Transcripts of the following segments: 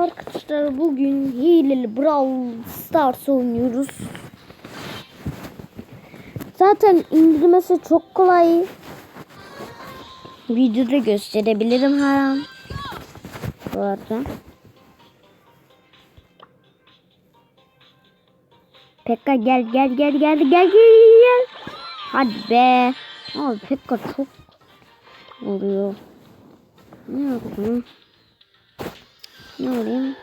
Arkadaşlar bugün hileli Brawl Stars oynuyoruz. Zaten indirmesi çok kolay. Videoda gösterebilirim her an. Bu arada. Pekka gel gel gel gel gel gel gel. Hadi be. Abi Pekka çok oluyor. Ne yapayım? Ne alayım?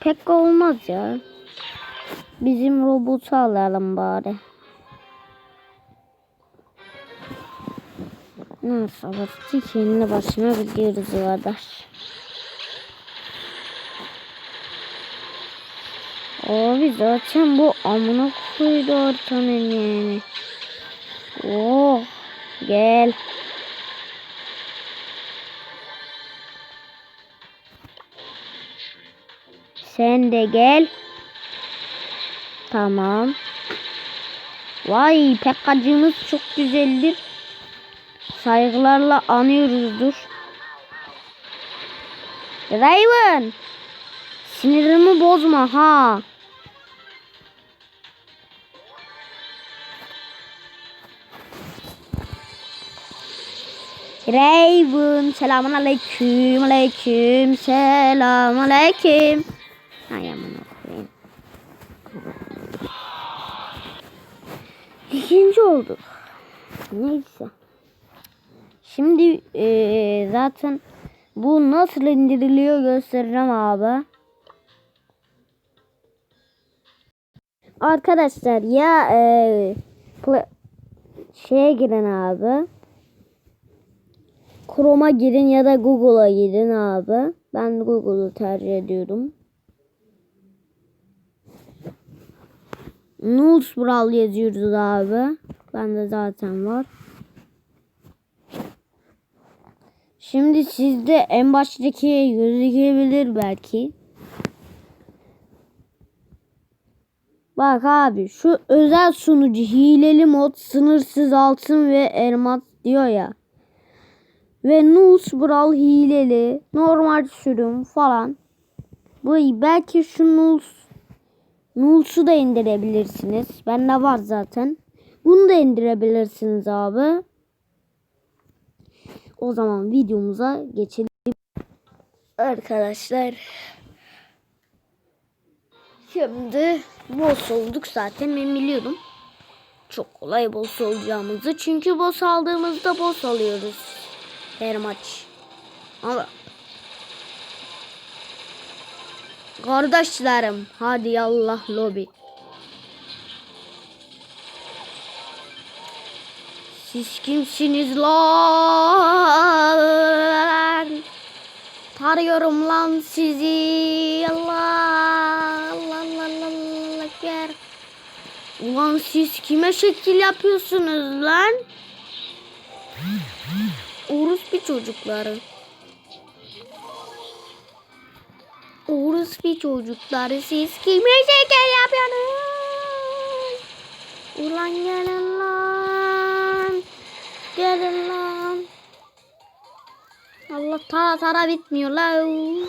Pek olmaz ya. Bizim robotu alalım bari. Nasıl alırsın kendi başına biliyoruz kardeş. Abi zaten bu amına koydu ortanın yani. Oh gel. Sen de gel. Tamam. Vay pekkacığımız çok güzeldir. Saygılarla anıyoruzdur. Raven. Sinirimi bozma ha. Raven selamun aleyküm aleyküm selamun aleyküm. Ay aman okuyayım. İkinci olduk. Neyse. Şimdi eee, zaten bu nasıl indiriliyor göstereceğim abi. Arkadaşlar ya pla- şeye girin abi. Chrome'a girin ya da Google'a girin abi. Ben Google'u tercih ediyorum. Nuls Brawl yazıyoruz abi. Bende zaten var. Şimdi sizde en baştaki gözükebilir belki. Bak abi şu özel sunucu hileli mod sınırsız altın ve elmas diyor ya. Ve Nuls Brawl hileli normal sürüm falan. Bu belki şu Nuls Nuls'u da indirebilirsiniz. Bende var zaten. Bunu da indirebilirsiniz abi. O zaman videomuza geçelim. Arkadaşlar. Şimdi boss olduk zaten ben biliyordum. Çok kolay boss olacağımızı. Çünkü boss aldığımızda boss alıyoruz. Her maç. Ama Kardeşlerim hadi yallah lobi. Siz kimsiniz lan? Tarıyorum lan sizi. Allah Allah Allah Allah Ekber. Ulan siz kime şekil yapıyorsunuz lan? Urus bir çocukları. Urus bir çocukları siz kime şeker yapıyorsunuz? Ulan gelin lan. Gelin lan. Allah tara tara bitmiyor lan.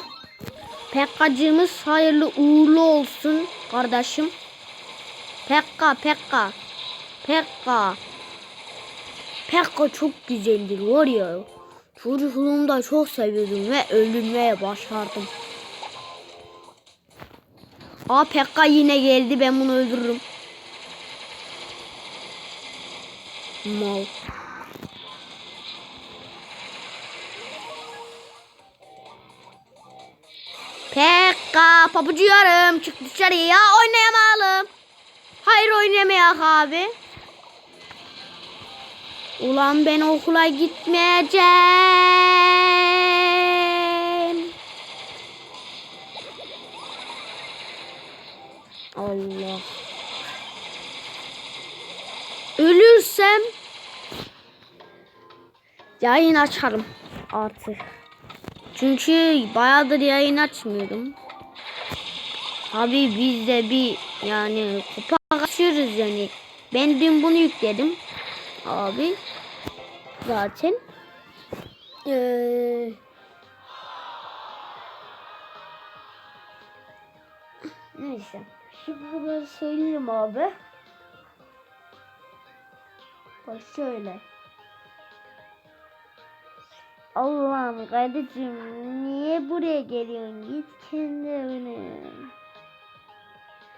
Pekkacığımız hayırlı uğurlu olsun kardeşim. Pekka Pekka. Pekka. Pekka çok güzeldir var ya. Çocukluğumda çok seviyordum ve öldürmeye başardım. Aa Pekka yine geldi ben bunu öldürürüm. Mal. Pekka pabucu yarım çık dışarıya oynayamayalım. Hayır oynamayak abi. Ulan ben okula gitmeyeceğim. Allah. Ölürsem yayın açarım artık. Çünkü bayağıdır yayın açmıyordum. Abi biz de bir yani kupa kaçıyoruz yani. Ben dün bunu yükledim. Abi zaten ee, Neyse. Şimdi böyle söyleyeyim abi. Bak şöyle. Allah'ım kardeşim niye buraya geliyorsun? Git kendi evine.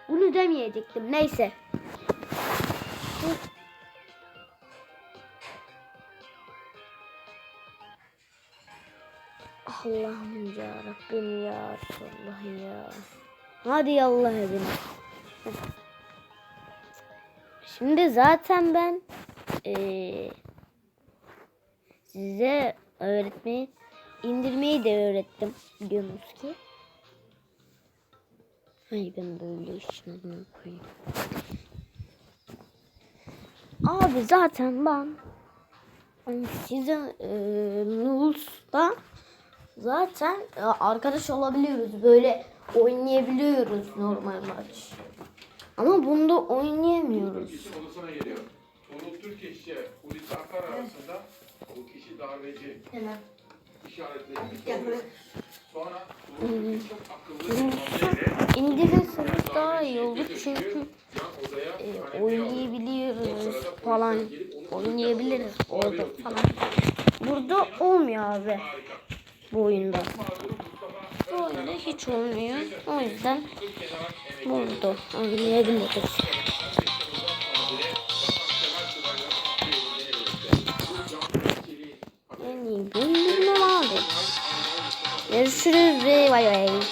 Bunu demeyecektim. Neyse. Allah'ım ya Rabbim ya Allah ya. Hadi Allah evine. Şimdi zaten ben eee, size öğretmeyi indirmeyi de öğrettim biliyorsunuz ki. Ay ben böyle işin adına koyayım. Abi zaten ben hani size e, zaten e, arkadaş olabiliyoruz. Böyle oynayabiliyoruz normal maç. Ama bunda oynayamıyoruz. Tuğrul Türkeş'e Hulusi Akar arasında bu kişi darbeci Hemen. işaretlerini Sonra Tuğrul Türkeş çok akıllı bir hamleyle İndirirseniz daha iyi olur çünkü e, alıyor. oynayabiliyoruz falan. Oynayabiliriz orada falan. Burada olmuyor abi bu oyunda. Bu oyunda hiç olmuyor. O yüzden burada oynayabiliriz. En iyi